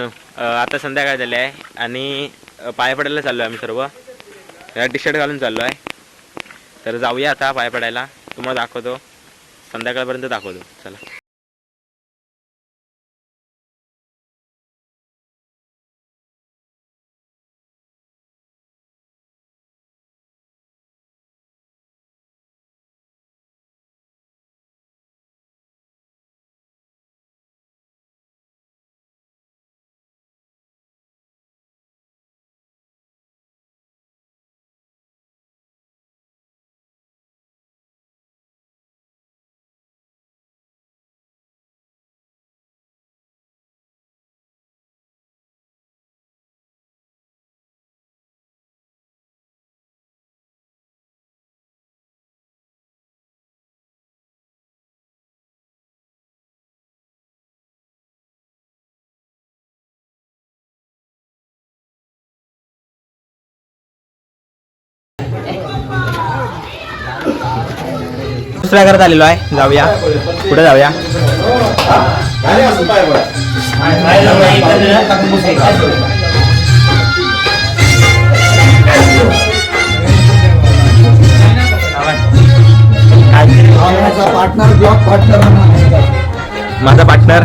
आता संध्याकाळ झाली आहे आणि पाय पडायला चाललो आहे आम्ही सर्व. टी शर्ट घालून चाललो आहे तर जाऊया आता पाय पडायला. तुम्हाला दाखवतो. संध्याकाळपर्यंत दाखवतो. चला. दुसऱ्या घरात आलेलो आहे. जाऊया. कुठे जाऊया. माझा पार्टनर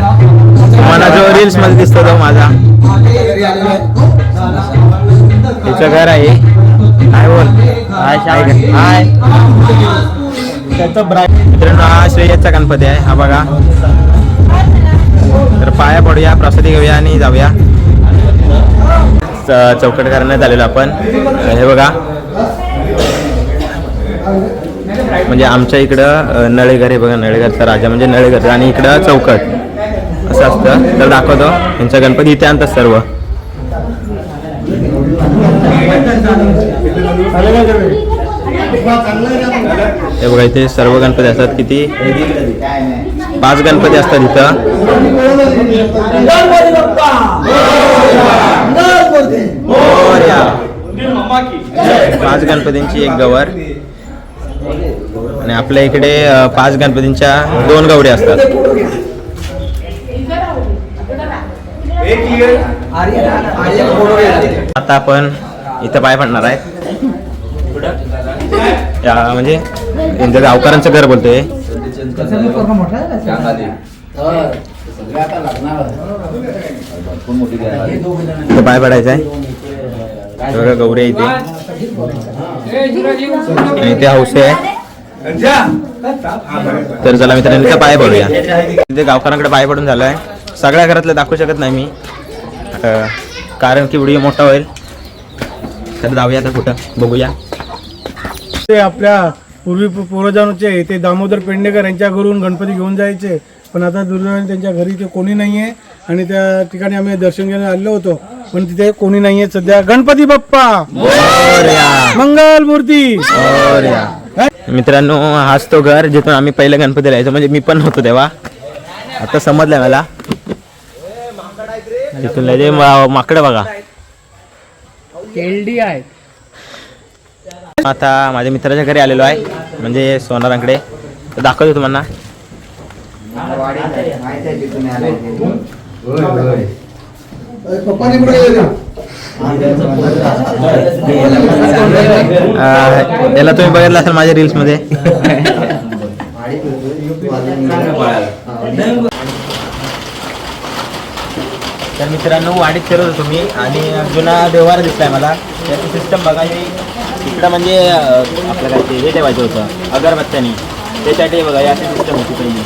मला जो रील्समध्ये दिसतो तो माझा. तिचं घर आहे. काय बोल? हाय हाय त्याचं ब्राईट मित्रांनो हा श्रेयसचा गणपती आहे हा बघा. तर पाया पडूया प्रसादी घेऊया आणि जाऊया. च- चौकट करण्यात आलेलो आपण. हे बघा. म्हणजे आमच्या इकडं नळेघर हे बघा नळेघरचा राजा म्हणजे नळेघर आणि इकडं चौकट. असं असतं. तर दाखवतो. यांचा गणपती इथे आणतात सर्व. हे बघा इथे सर्व गणपती असतात. किती? पाच गणपती असतात इथं. पाच गणपतींची एक गवर. आणि आपल्या इकडे पाच गणपतींच्या दोन गौरी असतात. आता आपण इथं पाय पडणार आहे. म्हणजे यांच्या गावकरांचं घर बोलतोय. इथं पाय पडायचं आहे बघा गौरी आहे इथे. आणि इथे हौसे आहे. तर चला मित्रांनो इथे पाय पडूया. इथे गावकरांकडे पाय पडून झालं आहे सगळ्या घरातलं दाखवू शकत नाही मी. कारण की व्हिडिओ मोठा होईल. तर जाऊया आता कुठं? बघूया. ते आपल्या पूर्वी पूर्वजांचे ते दामोदर पेडणेकर यांच्या घरून गणपती घेऊन जायचे. पण आता दुर्दैवाने त्यांच्या घरी ते कोणी नाही आहे आणि त्या ठिकाणी आम्ही दर्शन घ्यायला आलो होतो. पण तिथे कोणी नाही आहे सध्या. गणपती बाप्पा! मंगल मूर्ती! मित्रांनो हाच तो घर जिथून आम्ही पहिलं गणपती राहायचो. म्हणजे मी पण नव्हतो तेव्हा. आता समजलं मला. तिथून माकडं बघा. एलडी आहे आता माझ्या मित्राच्या घरी आलेलो आहे म्हणजे सोनारांकडे. तर दाखवतो तुम्हाला. याला तुम्ही बघितलं असाल माझ्या रील्समध्ये तर मित्रांनो वाडीत फिरत होतो मी आणि जुना व्यवहार दिसलाय मला. त्याची सिस्टम बघा इकडं म्हणजे अं, आपलं काय ते हे ठेवायचं होतं अगरबत्त्यानी. त्यासाठी बघा ही अशी सिस्टम होती पहिली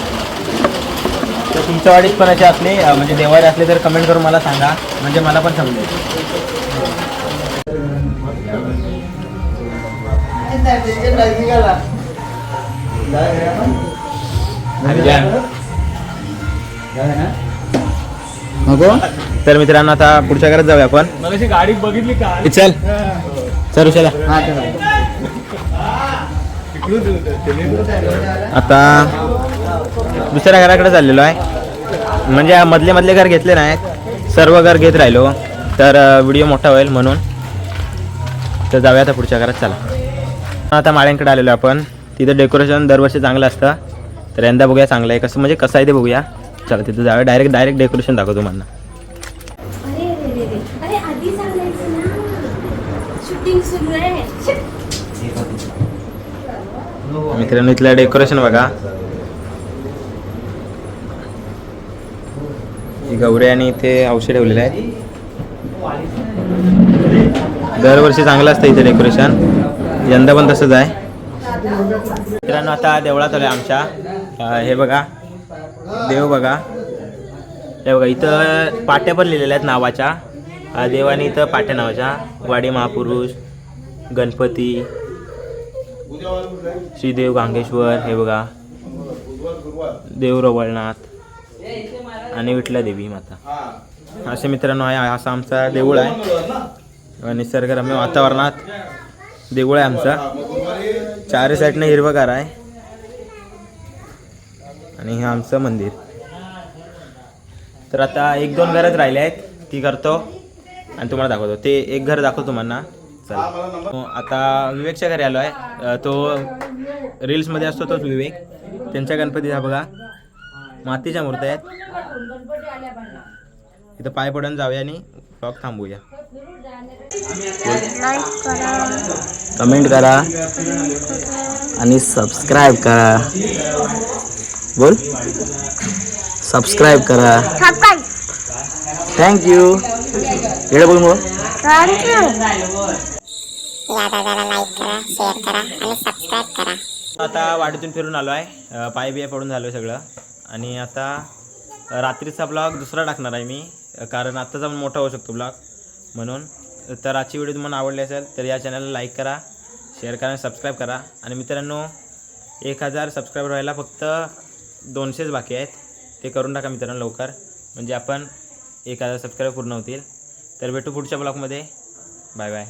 तर तुमच्या वाडीत पण असे असले अं, म्हणजे देवारे असले तर कमेंट करून मला सांगा. म्हणजे मला पण समजेल. तर मित्रांनो आता पुढच्या घरात जाऊया आपण. गाडी बघितली का? चल चल चला. आता दुसऱ्या घराकडे चाललेलो आहे. म्हणजे मधले मधले घर घेतले नाहीत सर्व घर घेत राहिलो. तर व्हिडिओ मोठा होईल म्हणून. तर जाऊया आता पुढच्या घरात चला. आता माळ्यांकडे आलेलो आपण. तिथं डेकोरेशन दरवर्षी चांगलं असतं. तर यंदा बघूया चांगलं आहे कसं म्हणजे कसं आहे ते बघूया. चला तिथं जाऊया. डायरेक्ट डायरेक्ट डेकोरेशन दाखवतो मला मित्रांनो इथलं डेकोरेशन बघा. ही गौरी आणि इथे औषध ठेवलेले आहे दरवर्षी चांगलं असतं इथे डेकोरेशन यंदा पण तसंच आहे. मित्रांनो आता देवळात आलो आमच्या. हे बघा. देव बघा. हे बघा इथं पाट्या पण लिहिलेल्या आहेत नावाच्या. अं, देवाने इथं पाट्या नावाच्या. वाडी महापुरुष गणपती श्रीदेव गांगेश्वर हे बघा. देव रवळनाथ आणि विठला देवी माता. असे मित्रांनो आहे असा आमचा देऊळ आहे. निसर्गरम्य वातावरणात देऊळ आहे आमचा. चार साईडनं हिरवगार आहे. आणि हे आमचं मंदिर. तर आता एक दोन घरच राहिले आहेत ती करतो. आणि तुम्हाला दाखवतो. ते एक घर दाखवतो तुम्हाला. हो, आता विवेकच्या घरी आलो आहे तो रील्समध्ये असतो तोच विवेक. त्यांच्या गणपती हा बघा. मातीच्या मूर्त्या आहेत. इथं पाय पडून जाऊया आणि टॉक थांबूया. कमेंट करा आणि सबस्क्राईब करा. बोल. सबस्क्राईब करा. थँक्यू एवढं बोल मग. आता वाडीतून फिरून आलो आहे पाय बिया पडून झालो सगळं. आणि आता रात्रीचा ब्लॉग दुसरा टाकणार आहे मी. कारण आत्ताच आपण मोठा होऊ शकतो ब्लॉग म्हणून. तर आजची व्हिडिओ तुम्हाला आवडली असेल तर या चॅनलला लाईक करा शेअर करा आणि सबस्क्राईब करा. आणि मित्रांनो एक हजार सबस्क्राईबर व्हायला फक्त दोनशेच बाकी आहेत. ते करून टाका मित्रांनो लवकर. म्हणजे आपण एक हजार सबस्क्राईब पूर्ण होतील. तर भेटू पुढच्या ब्लॉगमध्ये बाय बाय